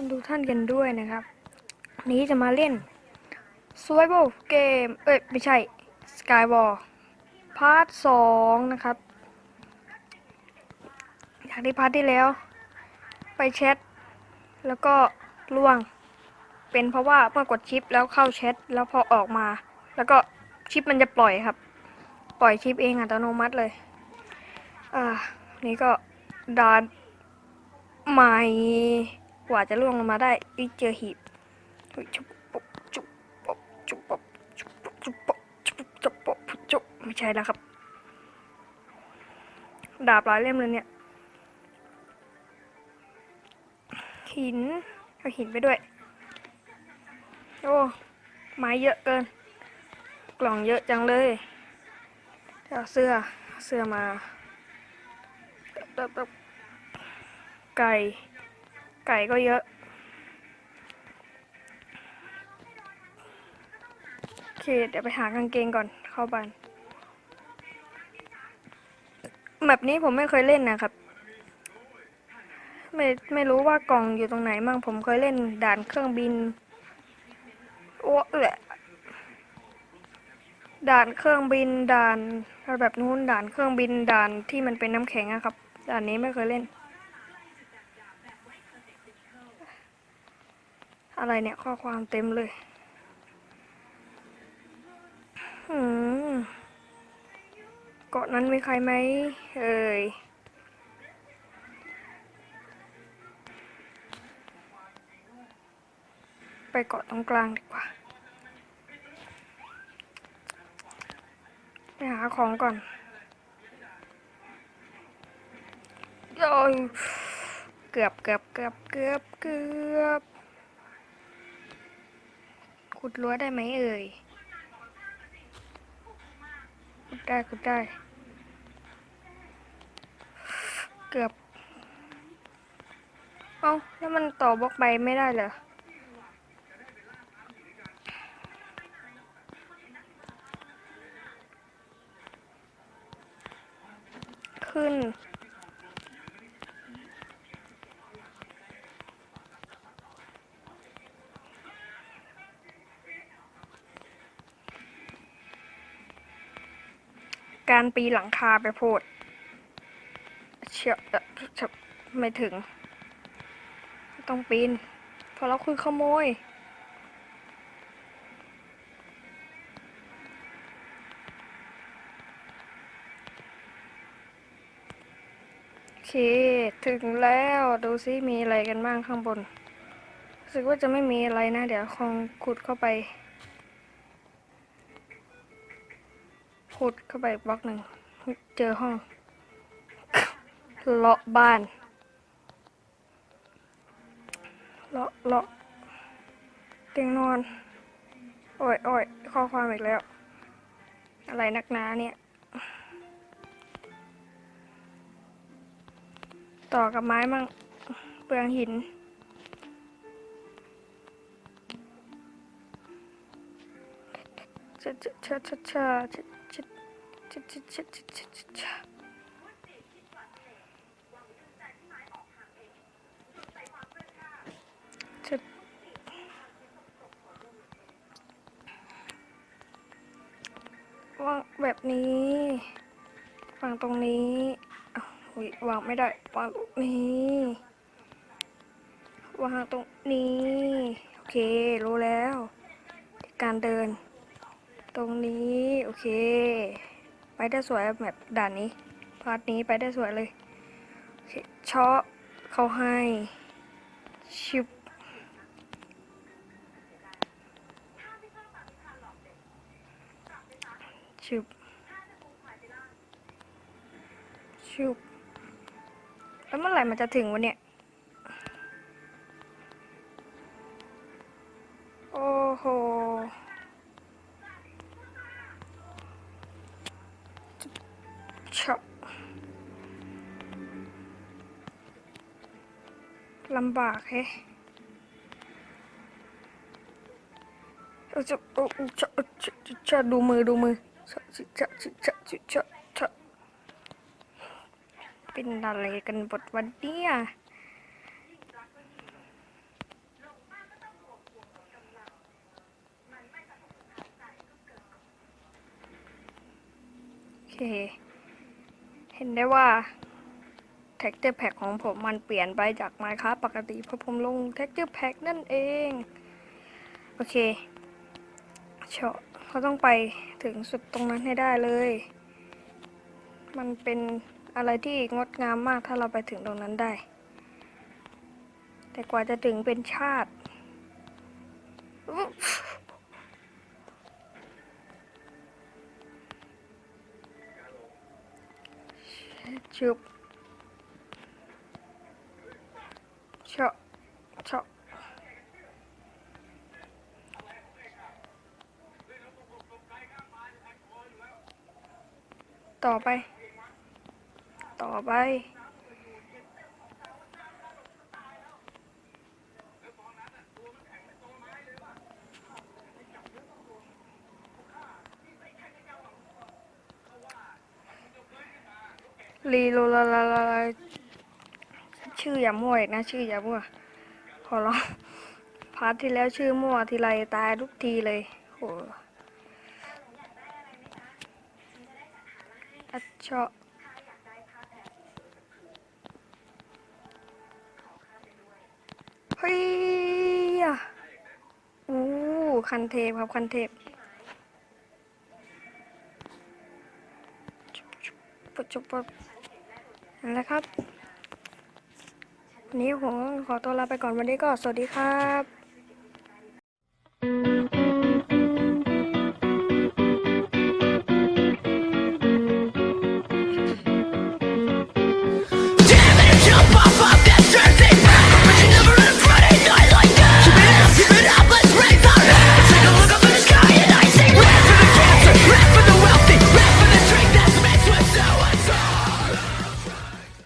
มทุกท่านกันด้วยนะครับ นี้จะมาเล่น Survival Game เอ้ย ไม่ใช่ Skywall พาร์ทสองนะครับจากที่พาร์ทที่แล้ว ไปแชท แล้วก็ล่วง เป็นเพราะว่าเมื่อกดชิปแล้วเข้าแชท แล้วพอออกมา แล้วก็ชิปมันจะปล่อยครับ ปล่อยชิปเองอัตโนมัติเลย อ่า นี่ก็ดานใหม่ กว่าจะล่วงลงมาได้อีเจอหีบจุ๊บปุ๊บจุ๊บปุ๊บจุ๊บปุ๊บจุ๊บปุบจุ๊บปุบจุ๊บจุ๊บปุบจุ๊บไม่ใช่แล้วครับ ดาบหลายเล่มเลยเนี่ย หินเอาหินไปด้วย โอ้ ไม้เยอะเกิน กล่องเยอะจังเลยเอาเสื้อ เสื้อมาแบบแบบไก่ ไก่ก็เยอะ โอเค เดี๋ยวไปหากางเกงก่อนเข้าบ้านแบบนี้ผมไม่เคยเล่นนะครับ ไม่ไม่รู้ว่ากล่องอยู่ตรงไหนมั่งผมเคยเล่นด่านเครื่องบินโอ้เอะด่านเครื่องบินด่านแบบนู้นด่านเครื่องบินด่านที่มันเป็นน้ำแข็งอะครับ ด่านนี้ไม่เคยเล่น อะไรเนี่ยข้อความเต็มเลยเกาะนั้นมีใครไหมเอ่ยไปเกาะตรงกลางดีกว่า ไปหาของก่อนโอ้ยเกือบเกือบเกือบเกือบเกือบ ขุดรั้วได้ไหมเอ่ย ขุดได้ขุดได้ เกือบ เอ้าแล้วมันต่อบล็อกใบไม่ได้เหรอขึ้น การปีหลังคาไปโพดเชียเอ่อเชี่ยไม่ถึง ต้องปีน เพราะเราคือขโมย โอเค ถึงแล้วดูซิมีอะไรกันบ้างข้างบนรู้สึกว่าจะไม่มีอะไรนะ เดี๋ยวคงขุดเข้าไป ขุดเข้าไปบล็อกหนึ่ง เจอห้อง เลาะบ้าน เลาะเลาะเตียงนอน โอ้ยโอ้ยข้อความอีกแล้ว อะไรนักหนาเนี่ย ต่อกับไม้มั่งเปลืองหินชะชะชะ ชะชะชะชะชะชะชะชะชะชะชะชะวางแบบนี้วางตรงนี้อ้าวอุ๊ยวางไม่ได้วางตรงนี้วางตรงนี้ โอเค รู้แล้ว การเดิน ตรงนี้ โอเค ไปได้สวยแบบด่านนี้พาร์ทนี้ไปได้สวยเลยโอเคเชาะเขาให้ชิบชิบชิบแล้วเมื่อไหร่มันจะถึงวะเนี่ย โอ้โห ลำบากแฮะจะโอ้จะจะจะดูมือดูมือจะจะจะจะจะจะเป็นอะไรกันบทวันเนี้ยคเห็นได้ว่า texture pack ของผมมันเปลี่ยนไปจาก Minecraft ปกติเพราะผมลง texture pack นั่นเอง โอเคเชาะเขาต้องไปถึงสุดตรงนั้นให้ได้เลย มันเป็นอะไรที่งดงามมากถ้าเราไปถึงตรงนั้นได้ แต่กว่าจะถึงเป็นชาติอุ๊บ ชุบชาะเชาะต่อไป ต่อไป ลีโลลาลาลา ชื่ออย่ามั่วอีกนะ ชื่ออย่ามั่วขอร้องพาร์ทที่แล้วชื่อมั่วทีไรตายทุกทีเลยโหอัดเชาะเฮ้ยอู้คันเทปครับ คันเทปปุบจุบปุบนั่นแหละครับ นี้ผมขอตัวลาไปก่อนวันนี้ก็สวัสดีครับ